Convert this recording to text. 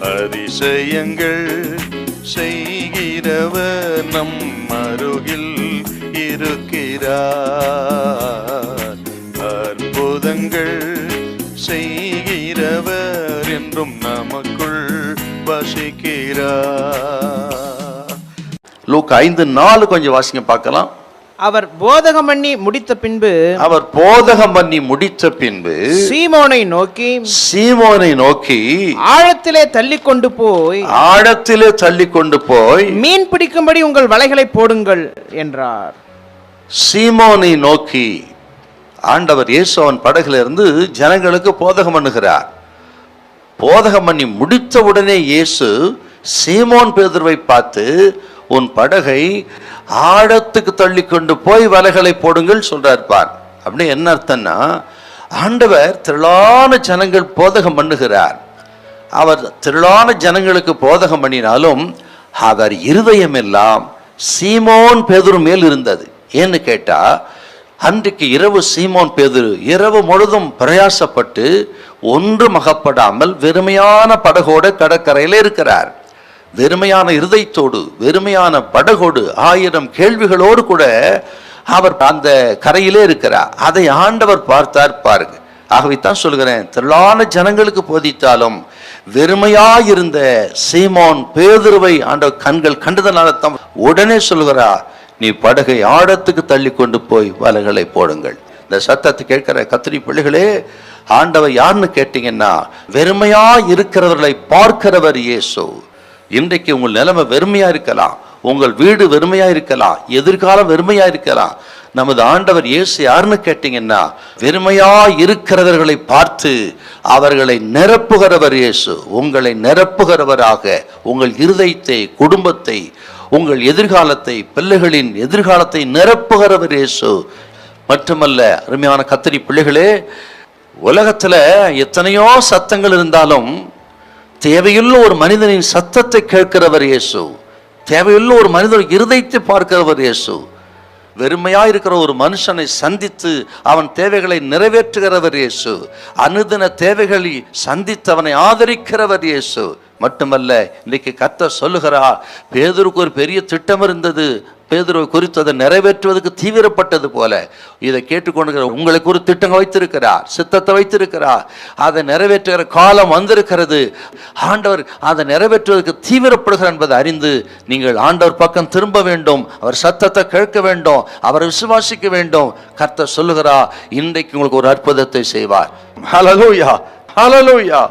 அதிசயங்கள் செய்கிறவர் நம் அருகில் இருக்கிறார். அற்புதங்கள் செய்கிறவர் என்றும் நமக்குள் வசிக்கிறார். லூக் ஐந்து நாலு கொஞ்சம் வாசிங்க பார்க்கலாம். அவர் போதகம் பண்ணி முடித்த பின்பு அவர் போதகம் பண்ணி முடித்த பின்பு சீமோனை நோக்கி சீமோனை நோக்கி ஆழத்திலே தள்ளி கொண்டு போய் ஆழத்திலே தள்ளி கொண்டு போய் மீன் பிடிக்கும்படி உங்கள் வலைகளை போடுங்கள் என்றார். சீமோனை நோக்கி ஆண்டவர் இயேசு அவன் படகுல இருந்து ஜனங்களுக்கு போதகம் பண்ணுகிறார். போதகம் பண்ணி முடித்த உடனே இயேசு சீமோன் பேதுருவை பார்த்து உன் படகை ஆழத்துக்கு தள்ளி கொண்டு போய் வலைகளை போடுங்கள் சொல்றார் பார். அப்படின்னு என்ன அர்த்தம்னா ஆண்டவர் திரளான ஜனங்கள் போதகம் பண்ணுகிறார். அவர் திரளான ஜனங்களுக்கு போதகம் பண்ணினாலும் அவர் இருதயம் எல்லாம் சீமோன் பேதுரு மேல் இருந்தது. ஏன்னு கேட்டா அன்றைக்கு இரவு சீமோன் பேதுரு இரவு முழுதும் பிரயாசப்பட்டு ஒன்றும் மகப்படாமல் வெறுமையான படகோட கடற்கரையில் இருக்கிறார். வெறுமையான இருதயத்தோடு வெறுமையான படகோடு ஆயிரம் கேள்விகளோடு கூட அவர் அந்த கரையிலே இருக்கிறார். அதை ஆண்டவர் பார்த்தார் பாருங்க. ஆகவே தான் சொல்கிறேன் திரளான ஜனங்களுக்கு போதித்தாலும் வெறுமையாயிருந்த சீமோன் பேதுருவை ஆண்டவர் கண்கள் கண்டதனால தான் உடனே சொல்கிறார் நீ படகை ஆழத்துக்கு தள்ளி கொண்டு போய் வலைகளை போடுங்கள். இந்த சத்தத்தை கேட்கிற கத்திரி பிள்ளைகளே ஆண்டவர் யாருன்னு கேட்டீங்கன்னா வெறுமையா இருக்கிறவர்களை பார்க்கிறவர் இயேசு. இன்றைக்கு உங்கள் நிலைமை வெறுமையா இருக்கலாம். உங்கள் வீடு வெறுமையா இருக்கலாம். எதிர்காலம் வெறுமையா இருக்கலாம். நமது ஆண்டவர் இயேசு யாருன்னு கேட்டீங்கன்னா வெறுமையா இருக்கிறவர்களை பார்த்து அவர்களை நிரப்புகிறவர் இயேசு. உங்களை நிரப்புகிறவராக உங்கள் இருதயத்தை குடும்பத்தை உங்கள் எதிர்காலத்தை பிள்ளைகளின் எதிர்காலத்தை நிரப்புகிறவர் இயேசு. மட்டுமல்ல அருமையான கத்திரி பிள்ளைகளே உலகத்துல எத்தனையோ சத்தங்கள் இருந்தாலும் தேவையுள்ள ஒரு மனிதனின் சத்தத்தை கேட்கிறவர் இயேசு. தேவையுள்ள ஒரு மனிதன் இருதயத்தை பார்க்கிறவர் இயேசு. வெறுமையா இருக்கிற ஒரு மனுஷனை சந்தித்து அவன் தேவைகளை நிறைவேற்றுகிறவர் இயேசு. அனுதின தேவைகளை சந்தித்து அவனை ஆதரிக்கிறவர் இயேசு. மட்டுமல்ல இன்றைக்கு கத்த சொல்லுகிறார் பேதருக்கு ஒரு பெரிய திட்டம் இருந்தது. பேதுருவை குறித்து அதை நிறைவேற்றுவதற்கு தீவிரப்பட்டது போல. இதை கேட்டுக்கொண்டு உங்களுக்கு ஒரு திட்டம் வைத்திருக்கிறார் சித்தத்தை வைத்திருக்கிறார். அதை நிறைவேற்றுகிற காலம் வந்திருக்கிறது. ஆண்டவர் அதை நிறைவேற்றுவதற்கு தீவிரப்படுகிறார் என்பதை அறிந்து நீங்கள் ஆண்டவர் பக்கம் திரும்ப வேண்டும். அவர் சத்தத்தை கேட்க வேண்டும். அவரை விசுவாசிக்க வேண்டும். கர்த்தர் சொல்லுகிறார் இன்றைக்கு உங்களுக்கு ஒரு அற்புதத்தை செய்வார். Hallelujah hallelujah